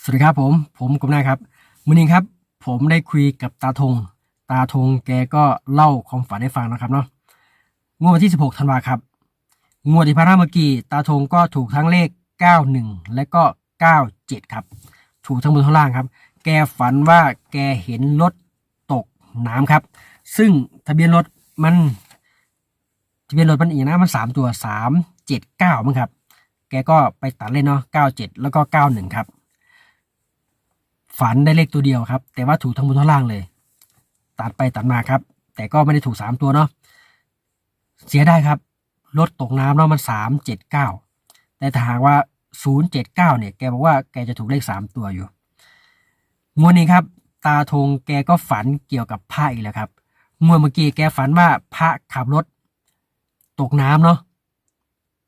สวัสดีครับผม ผมกบหน้าครับมื่อนี้ครับ ผมได้คุยกับตาธงตาธงแกก็เล่าความฝันให้ฟังนะครับเนาะงวดวันที่ 16ธันวาครับ งวดที่ผ่านมาเมื่อกี้ตาธงก็ถูกทั้งเลข 91 และก็ 97 ครับ ถูกทั้งบนทั้งล่างครับ แกฝันว่าแกเห็นรถตกน้ำครับ ซึ่งทะเบียนรถมันทะเบียนรถมันอีกนะมันสามตัวสามเจ็ดเก้ามั้งครับ แกก็ไปตัดเลยเนาะเก้าเจ็ดแล้วก็เก้าหนึ่งครับ ฝันได้เลขตัวเดียวครับ แต่ว่าถูกทั้งบนทั้งล่างเลย ตัดไปตัดมาครับ แต่ก็ไม่ได้ถูกสามตัวเนาะเสียได้ครับรถตกน้ำเนาะมันสามเจ็ดเก้าแต่ถ้าหากว่าศูนย์เจ็ดเก้าเนี่ยแกบอกว่าแกจะถูกเลขสามตัวอยู่งวดนี้ครับ ตาธงแกก็ฝันเกี่ยวกับพระอีกแล้วครับงวดเมื่อกี้แกฝันว่าพระขับรถ ตกน้ำเนาะ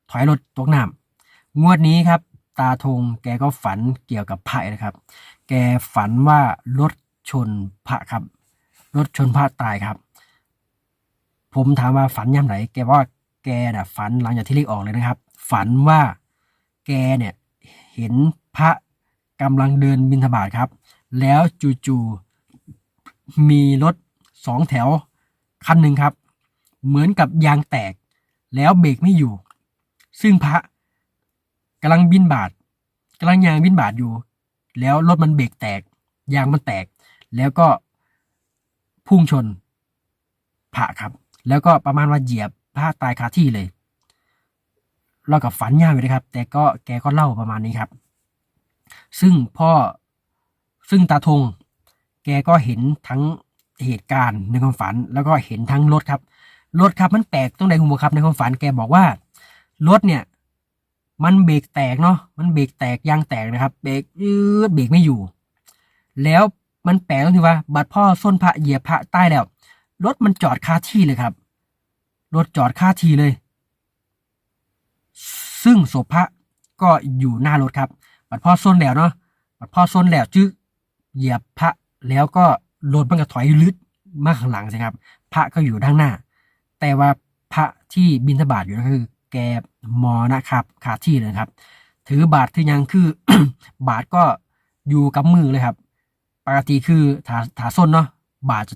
ถอยรถตกน้ำงวดนี้ครับ ตาธงแกก็ฝันเกี่ยวกับพระนะครับ แกฝันว่ารถชนพระครับ รถชนพระตายครับ ผมถามว่าฝันย่ำไหน แกว่าแกน่ะฝันหลังจากที่เลขออกเลยนะครับ ฝันว่าแกเนี่ยเห็นพระกำลังเดินบิณฑบาตครับ แล้วจู่ๆมีรถสองแถวคันหนึ่งครับ เหมือนกับยางแตกแล้วเบรกไม่อยู่ ซึ่งพระ กำลังบินบาตกำลังยางบินบาตอยู่ แล้วรถมันเบรกแตก ยางมันแตก แล้วก็พุ่งชนพระครับ แล้วก็ประมาณว่าเหยียบพระตายคาที่เลยเรากับฝันยากอยู่นะครับ แต่ก็แกก็เล่าประมาณนี้ครับ ซึ่งพ่อซึ่งตาธงแกก็เห็นทั้งเหตุการณ์ในความฝัน แล้วก็เห็นทั้งรถครับรถครับมันแปลกตรงไหนคุณผู้ครับในความฝันแกบอกว่ารถเนี่ย มันเบรกแตกเนาะมันเบรกแตกยางแตกนะครับเบรกยืดเบรกไม่อยู่ แล้วมันแปลกตรงที่ว่าบัดพ่อส้นพระเหยียบพระใต้แล้วรถมันจอดคาที่เลยครับรถจอดคาที่เลย ซึ่งศพพระก็อยู่หน้ารถครับ บัดพ่อส้นแล้วเนาะบัดพ่อส้นแล้วจึ๊เหยียบพระแล้วก็รถมันก็ถอยลึดมาข้างหลังใช่ครับ พระก็อยู่ด้านหน้า แต่ว่าพระที่บิณฑบาตอยู่ก็คือ แกมอนะครับขาที่เลยครับ ถือบาทที่ยังคือ บาทก็อยู่กับมือเลยครับ ปกติคือถาถาส้นเนาะบาทจะ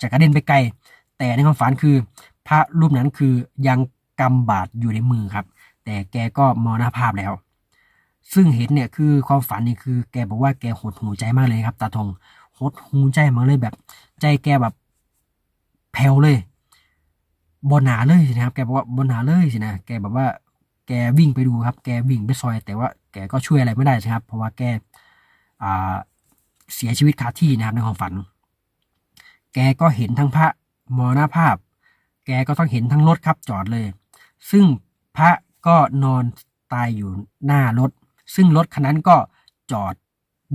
จะกระเด็นไปไกล แต่ในความฝันคือ พระรูปนั้นคือยังกำบาทอยู่ในมือครับ แต่แกก็มรณภาพแล้ว ซึ่งเห็นเนี่ยคือความฝันนี่คือ แกบอกว่าแกหดหูใจมากเลยครับ ตาทงหดหูใจมากเลยแบบ ใจแกแบบแผ่วเลย บนหนาเลยนะครับ แกบอกว่าบนหนาเลยสินะแกแบบว่าแกวิ่งไปดูครับ แกวิ่งไปซอย แต่ว่าแกก็ช่วยอะไรไม่ได้ใช่ครับ เพราะว่าแกเสียชีวิตคาที่นะครับในความฝัน แกก็เห็นทั้งพระมรณภาพ แกก็ต้องเห็นทั้งรถครับจอดเลย ซึ่งพระก็นอนตายอยู่หน้ารถ ซึ่งรถคันนั้นก็จอด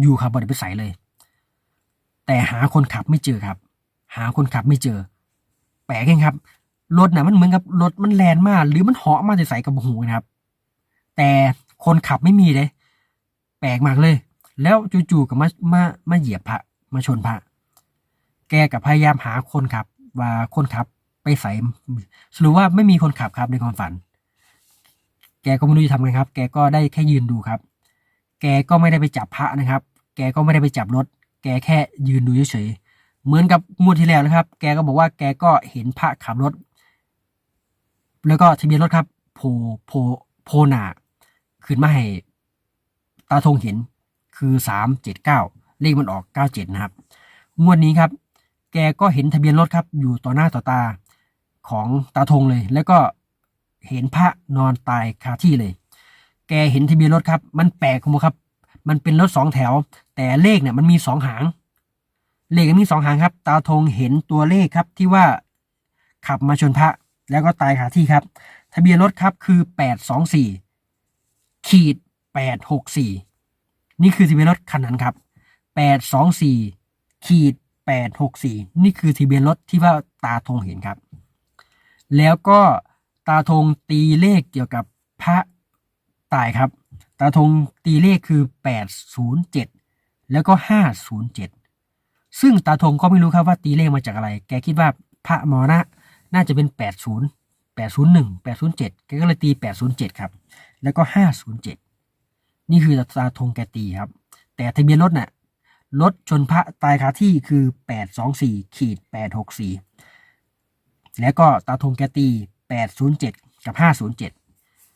อยู่ครับบริไปใส่เลย แต่หาคนขับไม่เจอครับ หาคนขับไม่เจอ แปลกเองครับ รถน่ะมันเหมือนกับรถมันแลนมาก หรือมันเหาะมาจะใส่กับหูนะครับ แต่คนขับไม่มีเลย แปลกมากเลย แล้วจู่ๆก็มามามาเหยียบพระมาชนพระแกกับพยายามหาคนขับ ว่าคนขับไปใส่สรุปว่าไม่มีคนขับครับในความฝัน แกก็ไม่รู้จะทำไงครับ แกก็ได้แค่ยืนดูครับ แกก็ไม่ได้ไปจับพระนะครับ แกก็ไม่ได้ไปจับรถ แกแค่ยืนดูเฉยๆเหมือนกับงวดที่แล้วนะครับ แกก็บอกว่าแกก็เห็นพระขับรถ แล้วก็ทะเบียนรถครับโพโพโพหนาขึ้นมาให้ตาธงเห็นคือสามเจ็ดเก้าเลขมันออกเก้าเจ็ดนะครับ งวดนี้ครับ แกก็เห็นทะเบียนรถครับ อยู่ต่อหน้าต่อตาของตาธงเลย แล้วก็เห็นพระนอนตายคาที่เลย แกเห็นทะเบียนรถครับ มันแปลกครับ มันเป็นรถสองแถว แต่เลขเนี่ยมันมีสองหาง เลขมันมีสองหางครับ ตาธงเห็นตัวเลขครับที่ว่าขับมาชนพระ แล้วก็ตายคาที่ครับ ทะเบียนรถครับคือแปดสองสี่ขีดแปดหกสี่นี่คือทะเบียนรถคันนั้นครับแปดสองสี่ขีดแปดหกสี่นี่คือทะเบียนรถที่ว่าตาธงเห็นครับ แล้วก็ตาธงตีเลขเกี่ยวกับพระตายครับ ตาธงตีเลขคือแปดศูนย์เจ็ดแล้วก็ห้าศูนย์เจ็ดซึ่งตาธงก็ไม่รู้ครับว่าตีเลขมาจากอะไร แกคิดว่าพระมรณะ น่าจะเป็นแปดศูนย์แกก็เลยตีแปดศูนย์เจ็ดครับ แล้วก็ห้าศูนย์เจ็ดนี่คือตาธงแกตีครับ แต่ทะเบียนรถน่ะรถชนพระตายคาที่คือ 824ขีด864 แล้วก็ตาทงแกตี 807 กับ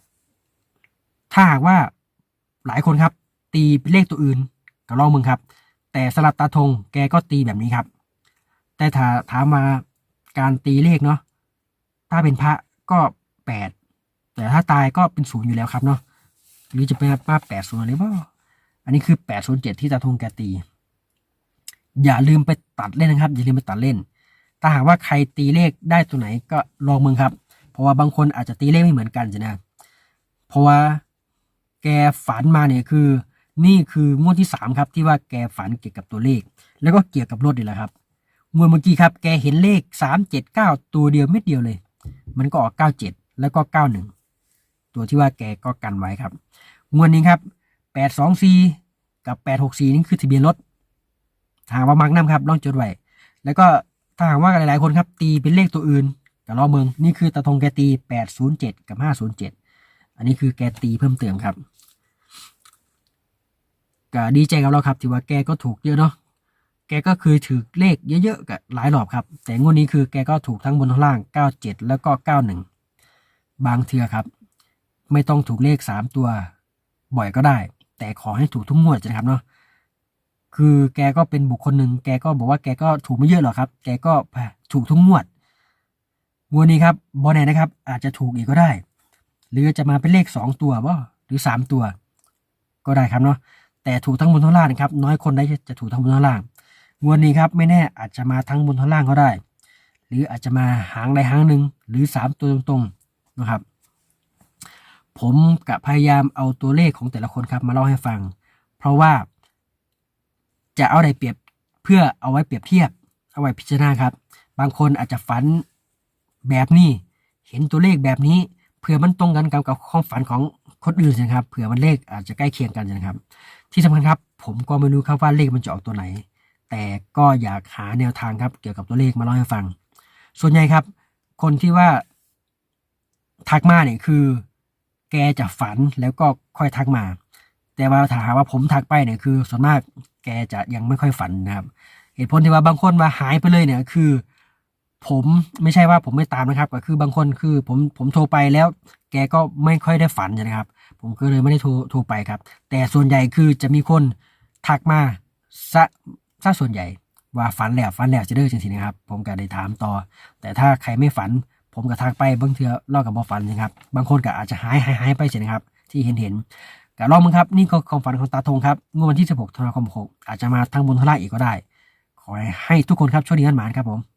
507 ถ้าหากว่าหลายคนครับ ตีเป็นเลขตัวอื่นก็ลองมึงครับ แต่สลับตาทงแกก็ตีแบบนี้ครับ แต่ถ้าถามมาการตีเลขเนาะ ถ้าเป็นพระก็แปดแต่ถ้าตายก็เป็นศูนย์อยู่แล้วครับเนาะหรือจะเป็นมาแปดศูนย์อะไรบ้าอันนี้คือแปดศูนย์เจ็ดที่ตาทงแกตี อย่าลืมไปตัดเล่นนะครับ อย่าลืมไปตัดเล่น ถ้าหากว่าใครตีเลขได้ตัวไหนก็ลองมึงครับ เพราะว่าบางคนอาจจะตีเลขไม่เหมือนกันใช่ไหมเพราะว่าแกฝันมาเนี่ยคือ นี่คืองวดที่สามครับ ที่ว่าแกฝันเกี่ยวกับตัวเลข แล้วก็เกี่ยวกับรถนี่แหละครับงวดเมื่อกี้ครับ แกเห็นเลขสามเจ็ดเก้าตัวเดียวเม็ดเดียวเลย มันก็ออกเก้าเจ็ดแล้วก็เก้าหนึ่งตัวที่ว่าแกก็กันไว้ครับ งวดนี้ครับแปดสองสี่กับแปดหกสี่นี่คือทะเบียนรถถามว่ามักน้ำครับลองจดไว้แล้วก็ถ้าหากว่าหลายๆคนครับ ตีเป็นเลขตัวอื่นกับล้อเมืองนี่คือตะทงแกตีแปดศูนย์เจ็ดกับห้าศูนย์เจ็ดอันนี้คือแกตีเพิ่มเติมครับก็ดีใจกับเราครับที่ว่าแกก็ถูกเยอะเนาะ แกก็คือถือเลขเยอะๆกับหลายรอบครับ แต่งวดนี้คือแกก็ถูกทั้งบนทั้งล่าง 97 แล้วก็ 91 บางเทือครับ ไม่ต้องถูกเลข 3 ตัว บ่อยก็ได้ แต่ขอให้ถูกทุกงวดนะครับเนาะคือแกก็เป็นบุคคลหนึ่งแกก็บอกว่าแกก็ถูกไม่เยอะหรอกครับ แกก็ถูกทุกงวดงวดนี้ครับบอแน่นะครับ อาจจะถูกอีกก็ได้ หรือจะมาเป็นเลข 2 ตัวบ่หรือ 3 ตัว ก็ได้ครับเนาะแต่ถูกทั้งบนทั้งล่างนะครับ น้อยคนได้จะถูกทั้งบนทั้งล่าง งวดนี้ครับไม่แน่อาจจะมาทั้งบนทั้งล่างก็ได้ หรืออาจจะมาหางใดหางหนึ่งหรือสามตัวตรงๆนะครับ ผมกับพยายามเอาตัวเลขของแต่ละคนครับมาเล่าให้ฟัง เพราะว่าจะเอาอะไรเปรียบเพื่อเอาไว้เปรียบเทียบ เอาไว้พิจารณาครับ บางคนอาจจะฝันแบบนี้ เห็นตัวเลขแบบนี้เผื่อมันตรงกันกับกับความฝันของคนอื่นนะครับเผื่อมันเลขอาจจะใกล้เคียงกันนะครับ ที่สำคัญครับ ผมก็ไม่รู้ครับว่าเลขมันจะออกตัวไหน แต่ก็อยากหาแนวทางครับเกี่ยวกับตัวเลขมาเล่าให้ฟัง ส่วนใหญ่ครับ คนที่ว่าทักมาเนี่ยคือ แกจะฝันแล้วก็ค่อยทักมา แต่ว่าถ้าหาว่าผมทักไปเนี่ยคือส่วนมากแกจะยังไม่ค่อยฝันนะครับ เหตุผลที่ว่าบางคนมาหายไปเลยเนี่ยคือ ผมไม่ใช่ว่าผมไม่ตามนะครับ ก็คือบางคนคือผมผมโทรไปแล้ว แกก็ไม่ค่อยได้ฝันนะครับ ผมก็เลยไม่ได้โทรโทรไปครับ แต่ส่วนใหญ่คือจะมีคนทักมาซะ ถ้าส่วนใหญ่ว่าฝันแล้วฝันแล้วจะเด้อจริงๆนะครับ ผมก็ได้ถามต่อ แต่ถ้าใครไม่ฝัน ผมก็ทักไปบางเทือเล่ากับบอฝันนะครับบางคนก็อาจจะหายหายหายไปใช่ไหมครับ ที่เห็นเห็นก็ลองมึงครับนี่ก็ความฝันของตาทงครับงวดวันที่ 16ธันวาคม6อาจจะมาทั้งบนทั้งล่างอีกก็ได้ ขอให้ทุกคนครับโชคดีกันหมานครับผม